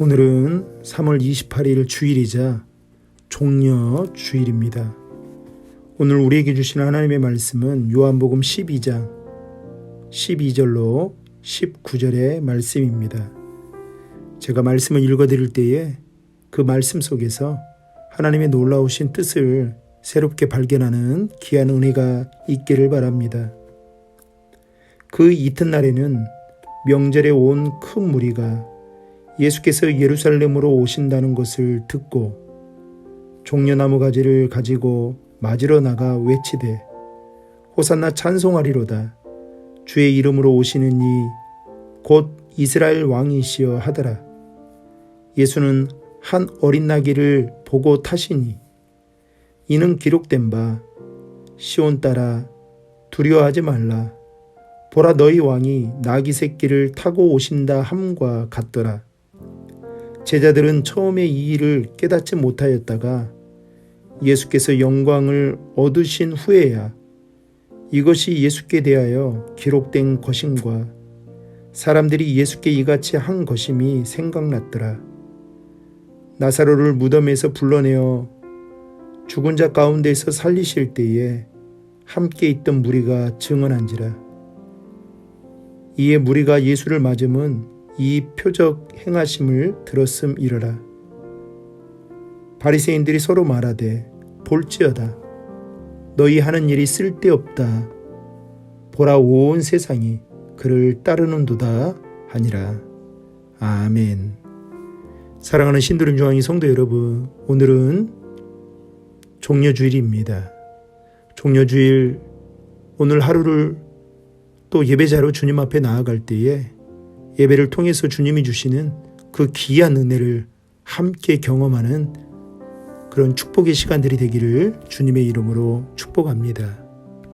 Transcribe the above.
오늘은 3월 28일 주일이자 종려 주일입니다. 오늘 우리에게 주신 하나님의 말씀은 요한복음 12장 12절로 19절의 말씀입니다. 제가 말씀을 읽어 드릴 때에 그 말씀 속에서 하나님의 놀라우신 뜻을 새롭게 발견하는 귀한 은혜가 있기를 바랍니다. 그 이튿날에는 명절에 온 큰 무리가 예수께서 예루살렘으로 오신다는 것을 듣고 종려나무 가지를 가지고 맞으러 나가 외치되 호산나 찬송하리로다. 주의 이름으로 오시는 이 곧 이스라엘 왕이시여 하더라. 예수는 한 어린 나귀를 보고 타시니 이는 기록된 바 시온 따라 두려워하지 말라. 보라 너희 왕이 나귀 새끼를 타고 오신다 함과 같더라 제자들은 처음에 이 일을 깨닫지 못하였다가 예수께서 영광을 얻으신 후에야 이것이 예수께 대하여 기록된 것임과 사람들이 예수께 이같이 한 것임이 생각났더라. 나사로를 무덤에서 불러내어 죽은 자 가운데서 살리실 때에 함께 있던 무리가 증언한지라. 이에 무리가 예수를 맞음은 이 표적 행하심을 들었음이러라. 바리새인들이 서로 말하되 볼지어다 너희 하는 일이 쓸데없다 보라 온 세상이 그를 따르는도다 하니라. 아멘. 사랑하는 신도림 중앙이 성도 여러분, 오늘은 종려주일입니다. 종려주일 오늘 하루를 또 예배자로 주님 앞에 나아갈 때에 예배를 통해서 주님이 주시는 그 귀한 은혜를 함께 경험하는 그런 축복의 시간들이 되기를 주님의 이름으로 축복합니다.